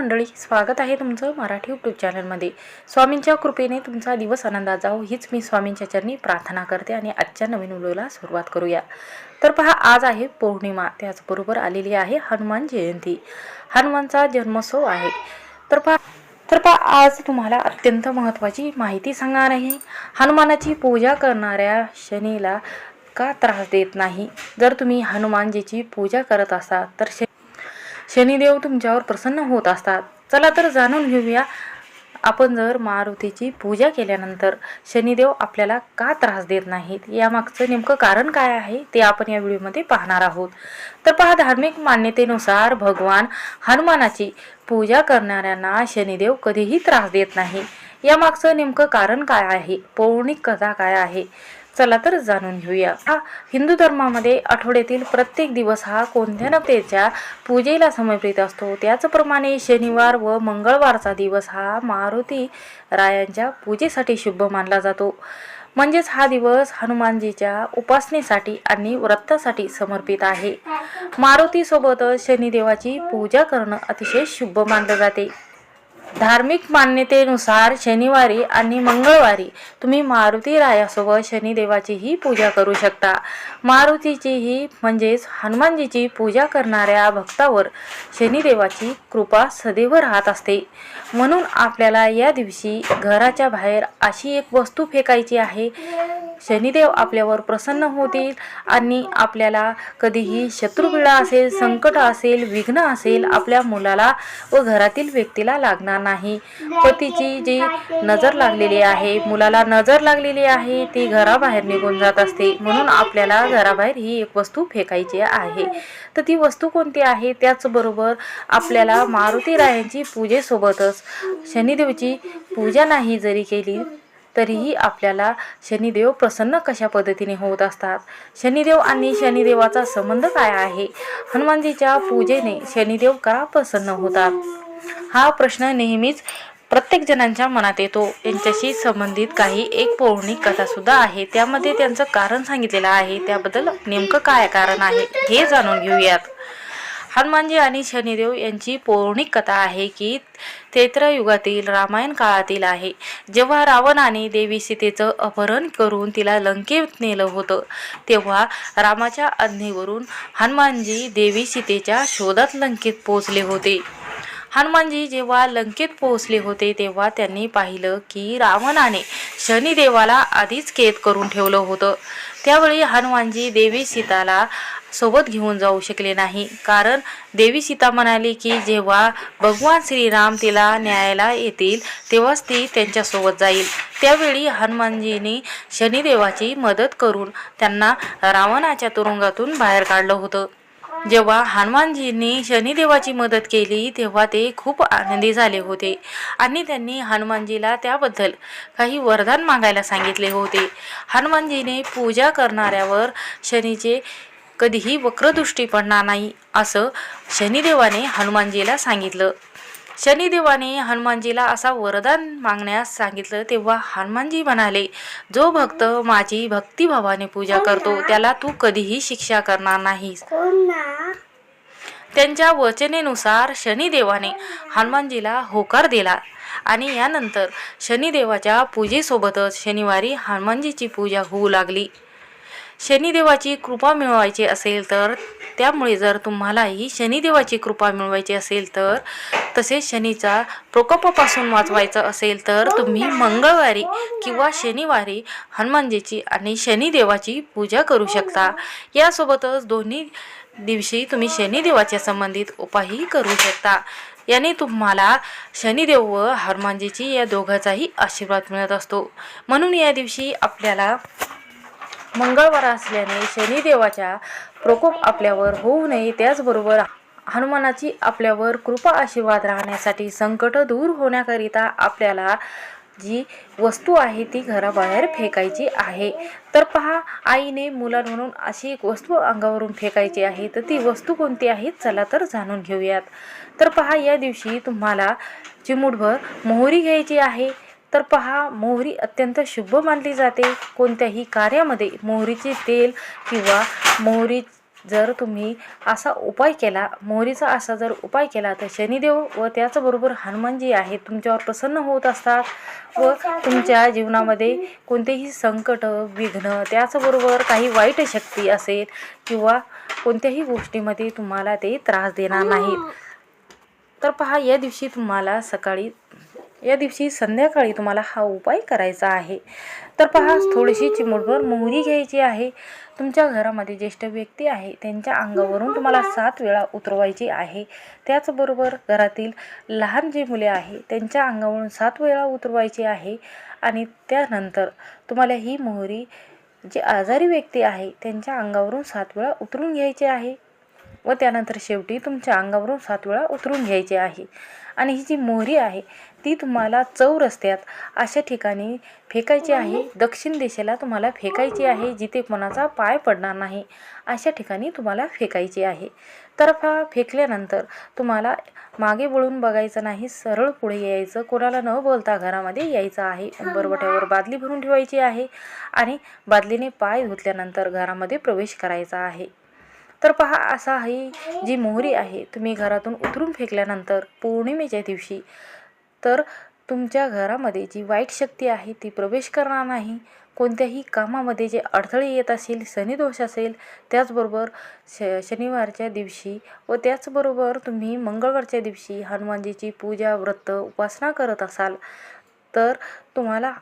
मंडळी स्वागत आहे तुमचं मराठी यूट्यूब चॅनलमध्ये स्वामींच्या कृपेने तुमचा दिवस आनंदात जाऊ हीच मी स्वामींच्या चरणी प्रार्थना करते आणि आजच्या नवीन व्हिडिओला सुरुवात करूया. तर पहा आज आहे पौर्णिमा त्याचबरोबर आलेली आहे हनुमान जयंती. हनुमानचा जन्मोत्सव आहे. तर पहा तर पहा आज तुम्हाला अत्यंत महत्त्वाची माहिती सांगणार आहे. हनुमानाची पूजा करणाऱ्या शनीला का त्रास देत नाही? जर तुम्ही हनुमानजीची पूजा करत असाल तर श शनिदेव तुमच्यावर प्रसन्न होत असतात. चला तर जाणून घेऊया आपण जर मारुतीची पूजा केल्यानंतर शनिदेव आपल्याला का त्रास देत नाहीत? यामागचं नेमकं कारण काय आहे ते आपण या व्हिडिओमध्ये पाहणार आहोत. तर पहा धार्मिक मान्यतेनुसार भगवान हनुमानाची पूजा करणाऱ्यांना शनिदेव कधीही त्रास देत नाही. यामागचं नेमकं कारण काय आहे? पौराणिक कथा काय आहे? चला तर जाणून घेऊया. हा हिंदू धर्मामध्ये आठवड्यातील प्रत्येक दिवस हा कोणत्या ना पूजेला समर्पित असतो? त्याचप्रमाणे शनिवार व मंगळवारचा दिवस हा मारुती रायांच्या पूजेसाठी शुभ मानला जातो. म्हणजेच हा दिवस हनुमानजीच्या उपासनेसाठी आणि व्रतासाठी समर्पित आहे. मारुतीसोबतच शनिदेवाची पूजा करणं अतिशय शुभ मानलं जाते. धार्मिक मान्यतेनुसार शनिवारी आणि मंगळवारी तुम्ही मारुती रायासोबत शनिदेवाचीही पूजा करू शकता. मारुतीचीही म्हणजेच हनुमानजीची पूजा करणाऱ्या भक्तावर शनिदेवाची कृपा सदैव राहत असते. म्हणून आपल्याला या दिवशी घराच्या बाहेर अशी एक वस्तू फेकायची आहे शनिदेव आपल्यावर प्रसन्न होतील आणि आपल्याला कधीही शत्रुपीडा असेल संकट असेल विघ्न असेल आपल्या मुलाला व घरातील व्यक्तीला लागणार नाही. पतीची जी नजर लागलेली आहे मुलाला नजर लागलेली आहे ती घराबाहेर निघून जात असते. म्हणून आपल्याला घराबाहेर ही एक वस्तू फेकायची आहे. तर ती वस्तू कोणती आहे? त्याचबरोबर आपल्याला मारुती रायांची पूजेसोबतच शनिदेवची पूजा नाही जरी केली तरीही आपल्याला शनिदेव प्रसन्न कशा पद्धतीने होत असतात? शनिदेव आणि शनिदेवाचा संबंध काय आहे? हनुमानजीच्या पूजेने शनिदेव का प्रसन्न होतात? हा प्रश्न नेहमीच प्रत्येक जणांच्या मनात येतो. यांच्याशी संबंधित काही एक पौराणिक कथासुद्धा आहे. त्यामध्ये त्यांचं कारण सांगितलेलं आहे. त्याबद्दल नेमकं काय कारण आहे हे जाणून घेऊयात. हनुमानजी आणि शनिदेव यांची पौराणिक कथा आहे की युगातील रामायण काळातील आहे. जेव्हा रावणाने देवी सीतेचं अपहरण करून तिला लंकेत नेलं होतं तेव्हा रामाच्या आज्ञेवरून हनुमानजी देवी सीतेच्या शोधात लंकेत पोहोचले होते. हनुमानजी जेव्हा लंकेत पोहोचले होते तेव्हा त्यांनी पाहिलं की रावणाने शनिदेवाला आधीच कैद करून ठेवलं होतं. त्यावेळी हनुमानजी देवी सीताला सोबत घेऊन जाऊ शकले नाही. कारण देवी सीता म्हणाली की जेव्हा भगवान श्रीराम तिला न्यायाला येतील तेव्हाच ती त्यांच्यासोबत जाईल. त्यावेळी हनुमानजींनी शनिदेवाची मदत करून त्यांना रावणाच्या तुरुंगातून बाहेर काढलं होतं. जेव्हा हनुमानजींनी शनिदेवाची मदत केली तेव्हा ते खूप आनंदी झाले होते आणि त्यांनी हनुमानजीला त्याबद्दल काही वरदान मागायला सांगितले होते. हनुमानजीने पूजा करणाऱ्यावर शनीचे कधीही वक्रदृष्टी पडणार नाही असं शनिदेवाने हनुमानजीला सांगितलं. शनिदेवाने हनुमानजीला असा वरदान मागण्यास सांगितलं तेव्हा हनुमानजी म्हणाले जो भक्त माझी भक्तिभावाने पूजा करतो त्याला तू कधीही शिक्षा करणार नाहीस. त्यांच्या वचनेनुसार शनिदेवाने हनुमानजीला होकार दिला आणि यानंतर शनिदेवाच्या पूजेसोबतच शनिवारी हनुमानजीची पूजा होऊ लागली. शनिदेवाची कृपा मिळवायची असेल तर त्यामुळे जर तुम्हालाही शनिदेवाची कृपा मिळवायची असेल तर तसेच शनीचा प्रकोपापासून वाचवायचं असेल तर तुम्ही मंगळवारी किंवा शनिवारी हनुमानजीची आणि शनिदेवाची पूजा करू शकता. यासोबतच दोन्ही दिवशी तुम्ही शनिदेवाच्या संबंधित उपायही करू शकता. याने तुम्हाला शनिदेव व हनुमानजीची या दोघांचाही आशीर्वाद मिळत असतो. म्हणून या दिवशी आपल्याला मंगळवार असल्याने शनिदेवाच्या प्रकोप आपल्यावर होऊ नये त्याचबरोबर हनुमानाची आपल्यावर कृपा आशीर्वाद राहण्यासाठी संकट दूर होण्याकरिता आपल्याला जी वस्तू आहे ती घराबाहेर फेकायची आहे. तर पहा आईने मुला म्हणून अशी एक वस्तू अंगावरून फेकायची आहे तर ती वस्तू कोणती आहे? चला तर जाणून घेऊयात. तर पहा या दिवशी तुम्हाला चिमूटभर मोहरी घ्यायची आहे. तर पहा मोहरी अत्यंत शुभ मानली जाते. कोणत्याही कार्यामध्ये मोहरीचे तेल किंवा मोहरी जर तुम्ही असा उपाय केला मोहरीचा असा जर उपाय केला तर शनिदेव व त्याचबरोबर हनुमानजी आहेत तुमच्यावर प्रसन्न होत असतात व तुमच्या जीवनामध्ये कोणतेही संकट विघ्न त्याचबरोबर काही वाईट शक्ती असेल किंवा कोणत्याही गोष्टीमध्ये तुम्हाला ते त्रास देणार नाहीत. तर पहा या दिवशी तुम्हाला सकाळी या दिवशी संध्याकाळी तुम्हाला हा उपाय करायचा आहे. तर पहा थोडीशी चिमुटभर मोहरी घ्यायची आहे. तुमच्या घरामध्ये ज्येष्ठ व्यक्ती आहे त्यांच्या अंगावरून तुम्हाला सात वेळा उतरवायची आहे. त्याचबरोबर घरातील लहान जी मुले आहे त्यांच्या अंगावरून सात वेळा उतरवायची आहे. आणि त्यानंतर तुम्हाला ही मोहरी जी आजारी व्यक्ती आहे त्यांच्या अंगावरून सात वेळा उतरून घ्यायची आहे. व त्यानंतर शेवटी तुमच्या अंगावरून सात वेळा उतरून घ्यायची आहे. आणि ही जी मोहरी आहे ती तुम्हाला चौरस्त्यात अशा ठिकाणी फेकायची आहे. दक्षिण दिशेला तुम्हाला फेकायची आहे जिथे कोणाचा पाय पडणार नाही अशा ठिकाणी तुम्हाला फेकायची आहे. तर फेकल्यानंतर तुम्हाला मागे वळून बघायचं नाही सरळ पुढे यायचं कोणाला न बोलता घरामध्ये यायचं आहे. उंबरवट्यावर बादली भरून ठेवायची आहे आणि बादलीने पाय धुतल्यानंतर घरामध्ये प्रवेश करायचा आहे. तर पहा असा ही जी मोहरी आहे तुम्ही घरातून उतरून फेकल्यानंतर पौर्णिमेच्या दिवशी तर तुमच्या घरामध्ये जी वाईट शक्ती आहे ती प्रवेश करणार नाही. कोणत्याही कामामध्ये जे अडथळे येत असेल शनिदोष असेल त्याचबरोबर श शनिवारच्या दिवशी व त्याचबरोबर तुम्ही मंगळवारच्या दिवशी हनुमानजीची पूजा व्रत उपासना करत असाल तर तुम्हाला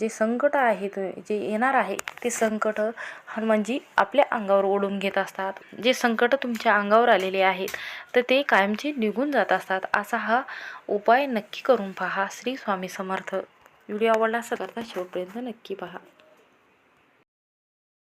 जे संकट आहे जे येणार आहे ते संकट हनुमानजी म्हणजे आपल्या अंगावर ओढून घेत असतात. जे संकट तुमच्या अंगावर आलेले आहेत तर ते कायमचे निघून जात असतात. असा हा उपाय नक्की करून पहा. श्री स्वामी समर्थ. व्हिडिओ आवडला असेल तर शेवटपर्यंत नक्की पहा.